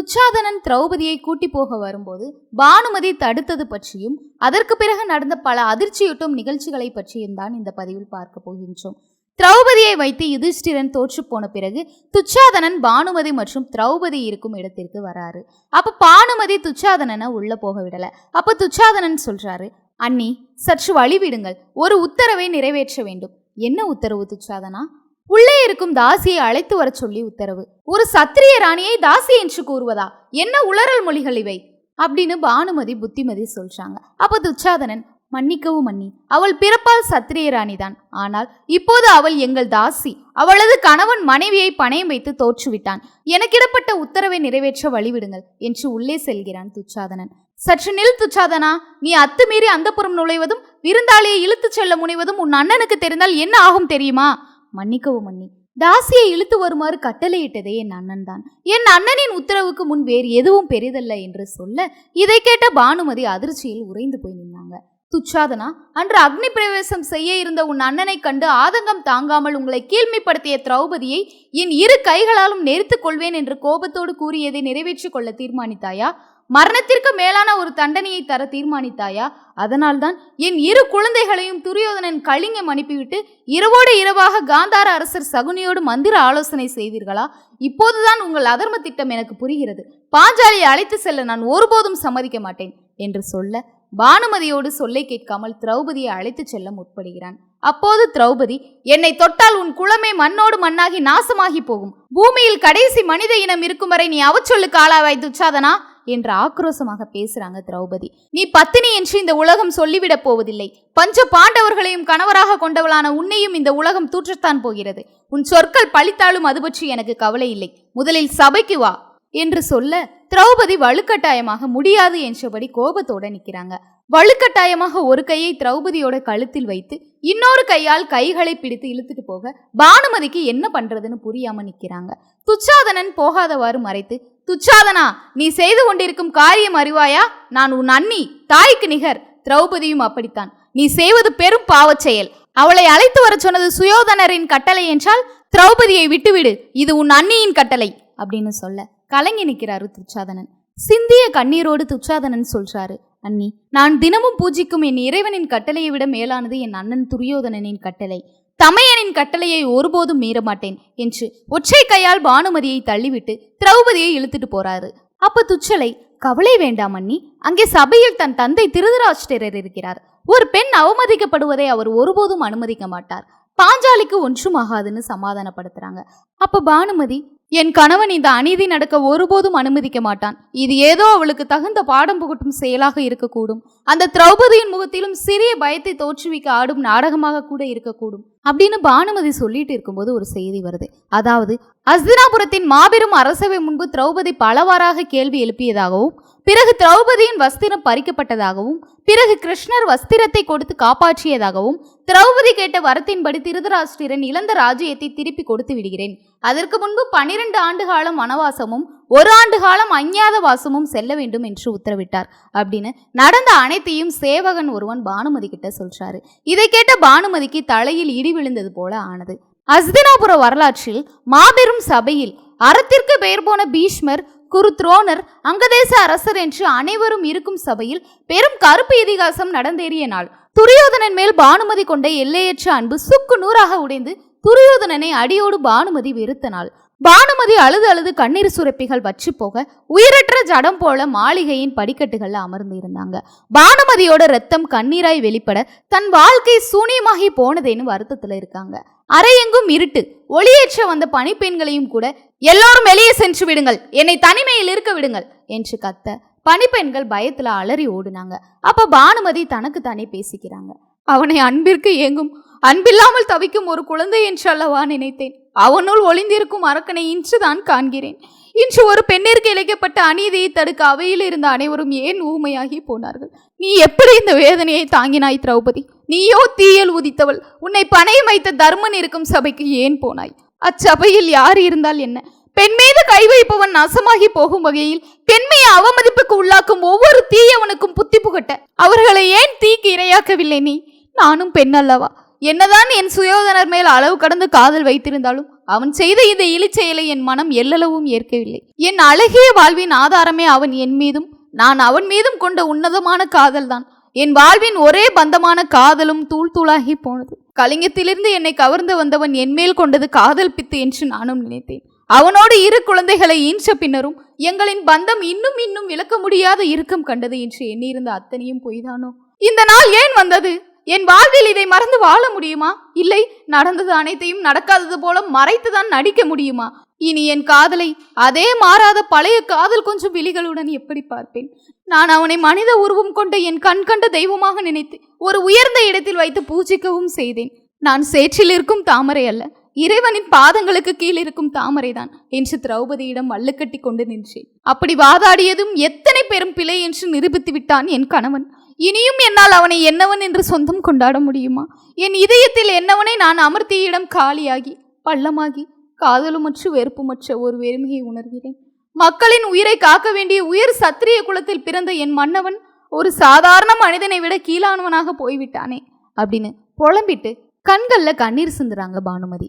துச்சாதனன் திரௌபதியை கூட்டி போக வரும்போது பானுமதி தடுத்தது பற்றியும் அதற்கு பிறகு நடந்த பல அதிர்ச்சியூட்டும் நிகழ்ச்சிகளை பற்றியும் தான் இந்த பதிவில் பார்க்க போகின்றோம். திரௌபதியை வைத்து யுதிஷ்டிரன் தோற்று போன பிறகு துச்சாதனன் பானுமதி மற்றும் திரௌபதி இருக்கும் இடத்திற்கு வராரு. அப்ப பானுமதி துச்சாதனனை உள்ள போக விடல. அப்ப துச்சாதனன் சொல்றாரு அண்ணி சற்று வழிவிடுங்கள். ஒரு உத்தரவை நிறைவேற்ற வேண்டும். என்ன உத்தரவு துச்சாதனா? உள்ளே இருக்கும் தாசியை அழைத்து வரச் சொல்லி உத்தரவு. ஒரு சத்திரிய ராணியை தாசி என்று கூறுவதா? என்ன உளறல் மொழிகள் இவை? அப்படின்னு பானுமதி புத்திமதி சொல்றாங்க. அப்ப துச்சாதனன் மன்னிக்கவும் மன்னி அவள் பிறப்பால் சத்திரிய ராணிதான். ஆனால் இப்போது அவள் எங்கள் தாசி. அவளது கணவன் மனைவியை பணயம் வைத்து தோற்றுவிட்டான். எனக்கிடப்பட்ட உத்தரவை நிறைவேற்ற வழிவிடுங்கள் என்று உள்ளே செல்கிறான் துச்சாதனன். சற்று நில் துச்சாதனா. நீ அத்துமீறி அந்தப்புறம் நுழைவதும் விருந்தாளியை இழுத்துச் செல்ல முனைவதும் உன் அண்ணனுக்கு தெரிந்தால் என்ன ஆகும் தெரியுமா? மன்னிக்கவும் மன்னி தாசியை இழுத்து வருமாறு கட்டளையிட்டதே என் அண்ணன் தான். என் அண்ணனின் உத்தரவுக்கு முன் வேறு எதுவும் பெரிதல்ல என்று சொல்ல இதை கேட்ட பானுமதி அதிர்ச்சியில் உறைந்து போய் நின்றாங்க துச்சாதனா அன்று அக்னி பிரவேசம் செய்ய இருந்த உன் அண்ணனை கண்டு ஆதங்கம் தாங்காமல் உங்களை கீழ்மைப்படுத்திய திரௌபதியை என் இரு கைகளாலும் நெரித்துக் கொள்வேன் என்று கோபத்தோடு கூறியதை நிறைவேற்றிக் கொள்ள தீர்மானித்தாயா? மரணத்திற்கு மேலான ஒரு தண்டனையை தர தீர்மானித்தாயா? அதனால்தான் என் இரு குழந்தைகளையும் துரியோதனன் கலிங்கம் அனுப்பிவிட்டு இரவோடு இரவாக காந்தார அரசர் சகுனியோடு மந்திர ஆலோசனை செய்தீர்களா? இப்போதுதான் உங்கள் அதர்ம திட்டம் எனக்கு புரிகிறது. பாஞ்சாலியை அழைத்து செல்ல நான் ஒருபோதும் சம்மதிக்க மாட்டேன் என்று சொல்ல பானுமதியோடு சொல்லை கேட்காமல் திரௌபதியை அழைத்துச் செல்ல முற்படுகிறான். அப்போது திரௌபதி என்னை தொட்டால் உன் குளமே மண்ணோடு மண்ணாகி நாசமாகி போகும். பூமியில் கடைசி மனித இனம் இருக்கும் வரை நீ அவச்சொல்லுக்கு ஆளாவாய் துச்சாதனா? என்று ஆக்ரோசமாக பேசுறாங்க திரௌபதி. நீ பத்தினி என்று இந்த உலகம் சொல்லிவிடப் போவதில்லை. பஞ்ச பாண்டவர்களையும் கணவராக கொண்டவளான உன்னையும் இந்த உலகம் தூற்றத்தான் போகிறது. உன் சொற்கள் பழித்தாலும் அது பற்றி எனக்கு கவலை இல்லை. முதலில் சபைக்கு வா என்று சொல்ல திரௌபதி வலுக்கட்டாயமாக முடியாது என்றபடி கோபத்தோட நிற்கிறாங்க வலுக்கட்டாயமாக ஒரு கையை திரௌபதியோட கழுத்தில் வைத்து இன்னொரு கையால் கைகளை பிடித்து இழுத்துட்டு போக பானுமதிக்கு என்ன பண்றதுன்னு புரியாம நிக்கிறாங்க. துச்சாதனன் போகாதவாறு மறைத்து துச்சாதனா நீ செய்து கொண்டிருக்கும் காரியம் அறிவாயா? நான் உன் அண்ணி தாய்க்கு நிகர். திரௌபதியும் அப்படித்தான். நீ செய்வது பெரும் பாவச் செயல். அவளை அழைத்து வரச் சொன்னது சுயோதனரின் கட்டளை என்றால் திரௌபதியை விட்டுவிடு இது உன் அண்ணியின் கட்டளை அப்படின்னு சொல்ல கலங்கி நிற்கிறாரு துச்சாதனன். சிந்திய கண்ணீரோடு துச்சாதனன் சொல்றாரு அண்ணி நான் தினமும் பூஜிக்கும் என் இறைவனின் கட்டளையை விட மேலானது என் அண்ணன் துரியோதனனின் கட்டளை. தமையனின் கட்டளையை ஒருபோதும் மீற மாட்டேன் என்று ஒற்றை கையால் பானுமதியை தள்ளிவிட்டு திரௌபதியை இழுத்துட்டு போறாரு. அப்ப துச்சலை கவலை வேண்டாம் அண்ணி. அங்கே சபையில் தன் தந்தை திருதராஷ்டிரர் இருக்கிறார். ஒரு பெண் அவமதிக்கப்படுவதை அவர் ஒருபோதும் அனுமதிக்க மாட்டார். பாஞ்சாலிக்கு ஒன்றும் ஆகாதுன்னு சமாதானப்படுத்துறாங்க. அப்ப பானுமதி என் கணவன் இந்த அநீதி நடக்க ஒருபோதும் அனுமதிக்க மாட்டான். இது ஏதோ அவளுக்கு தகுந்த பாடம் புகட்டும் செயலாக இருக்கக்கூடும். அந்த திரௌபதியின் முகத்திலும் சிறிய பயத்தை தோற்றுவிக்க ஆடும் நாடகமாக கூட இருக்கக்கூடும். அப்படின்னு பானுமதி சொல்லிட்டு இருக்கும்போது ஒரு செய்தி வருது. அதாவது அஸ்தினாபுரத்தின் மாபெரும் அரசவை முன்பு திரௌபதி பலவாறாக கேள்வி எழுப்பியதாகவும் பிறகு திரௌபதியின் வஸ்திரம் பறிக்கப்பட்டதாகவும் பிறகு கிருஷ்ணர் வஸ்திரத்தை கொடுத்து காப்பாற்றியதாகவும் திரௌபதி கேட்ட வரத்தின்படி திருதராஷ்டிரன் இழந்த ராஜ்யத்தை திருப்பி கொடுத்து விடுகிறேன். அதற்கு முன்பு பனிரெண்டு ஆண்டு காலம் வனவாசமும் ஒரு ஆண்டு காலம் அஞ்ஞாத வாசமும் செல்ல வேண்டும் என்று உத்தரவிட்டார். அப்படின்னு நடந்த அனைத்தையும் சேவகன் ஒருவன் பானுமதி கிட்ட சொல்றாரு. இதை கேட்ட பானுமதிக்கு தலையில் இடி விழுந்தது போல ஆனது. அஸ்தினாபுர வரலாற்றில் மாபெரும் சபையில் அறத்திற்கு பெயர் போன பீஷ்மர் குரு துரோணர் அங்கதேச அரசர் என்று அனைவரும் இருக்கும் சபையில் பெரும் கருப்பு இதிகாசம் நடந்தேறிய நாள். துரியோதனன் மேல் பானுமதி கொண்ட எல்லையற்ற அன்பு சுக்கு நூறாக உடைந்து துரியோதனனை அடியோடு பானுமதி வெறுத்த நாள். பானுமதி அழுது அழுது கண்ணீர் சுரப்பிகள் வச்சு போக உயிரற்ற ஜடம் போல மாளிகையின் படிக்கட்டுகள்ல அமர்ந்து இருந்தாங்க பானுமதியோட ரத்தம் கண்ணீராய் வெளிப்பட தன் வாழ்க்கை சூனியமாகி போனதேன்னு வருத்தத்துல இருக்காங்க. அறையெங்கும் இருட்டு. ஒளியேற்ற வந்த பணிப்பெண்களையும் கூட எல்லோரும் வெளியே சென்று விடுங்கள். என்னை தனிமையில் இருக்க விடுங்கள் என்று கத்த பணிப்பெண்கள் பயத்துல அலறி ஓடுனாங்க. அப்ப பானுமதி தனக்கு தானே பேசிக்கிறாங்க. அவனை அன்பிற்கு ஏங்கும் அன்பில்லாமல் தவிக்கும் ஒரு குழந்தை என்று அல்லவா நினைத்தேன். அவனுள் ஒளிந்திருக்கும் அரக்கனை இன்றுதான் காண்கிறேன். இன்று ஒரு பெண்ணிற்கு இழைக்கப்பட்ட அநீதியை தடுக்க அவையில் இருந்த அனைவரும் ஏன் ஊமையாகி போனார்கள்? நீ எப்படி இந்த வேதனையை தாங்கினாய் திரௌபதி? நீயோ தீயல் உதித்தவள். உன்னை பணையம் வைத்த தர்மன் இருக்கும் சபைக்கு ஏன் போனாய்? அச்சபையில் யார் இருந்தால் என்ன? பெண் மீது கை வைப்பவன் நாசமாகி போகும் வகையில் பெண்மையை அவமதிப்புக்கு உள்ளாக்கும் ஒவ்வொரு தீயவனுக்கும் புத்தி புகட்ட. அவர்களை ஏன் தீக்கு இரையாக்கவில்லை நீ? நானும் பெண் அல்லவா என்னதான் என் சுயோதனர் மேல் அளவு கடந்து காதல் வைத்திருந்தாலும் அவன் செய்த இந்த இழிச்செயலை என் மனம் எல்லளவும் ஏற்கவில்லை. என் அழகிய வாழ்வின் ஆதாரமே அவன் என் மீதும் நான் அவன் மீதும் கொண்ட உன்னதமான காதல்தான். என் வாழ்வின் ஒரே பந்தமான காதலும் தூள் தூளாகி போனது. கலிங்கத்திலிருந்து என்னை கவர்ந்து வந்தவன் என் மேல் கொண்டது காதல் பித்து என்று நானும் நினைத்தேன். அவனோடு இரு குழந்தைகளை ஈன்ற பின்னரும் எங்களின் பந்தம் இன்னும் இன்னும் விளக்க முடியாத இறுக்கம் கண்டது என்று எண்ணியிருந்த அத்தனையும் பொய்தானோ? இந்த நாள் ஏன் வந்தது? என் வாழ்வில் இதை மறந்து வாழ முடியுமா? இல்லை நடந்தது அனைத்தையும் நடக்காதது போல மறைத்துதான் நடிக்க முடியுமா? இனி என் காதலை அதே மாறாத பழைய காதல் கொஞ்சம் விழிகளுடன் எப்படி பார்ப்பேன்? நான் அவனை மனித உருவம் கொண்ட என் கண் கண்ட தெய்வமாக நினைத்து ஒரு உயர்ந்த இடத்தில் வைத்து பூஜிக்கவும் செய்தேன். நான் சேற்றில் இருக்கும் தாமரை அல்ல இறைவனின் பாதங்களுக்கு கீழ் இருக்கும் தாமரைதான் என்று திரௌபதியிடம் மல்லுக்கட்டி கொண்டு நின்றேன். அப்படி வாதாடியதும் எத்தனை பெரும் பிழை என்று நிரூபித்து விட்டான் என் கணவன். இனியும் என்னால் அவனை என்னவன் என்று சொந்தம் கொண்டாட முடியுமா? என் இதயத்தில் என்னவனை நான் அமர்த்திய இடம் காலியாகி பள்ளமாகி காதலுமற்று வெறுப்புமற்ற ஒரு வெறுமையை உணர்கிறேன். மக்களின் உயிரை காக்க வேண்டிய உயர் சத்திரிய குலத்தில் பிறந்த என் மன்னவன் ஒரு சாதாரண மனிதனை விட கீழானவனாக போய்விட்டானே அப்படின்னு புலம்பிட்டு கண்களில் கண்ணீர் சிந்துறாங்க பானுமதி.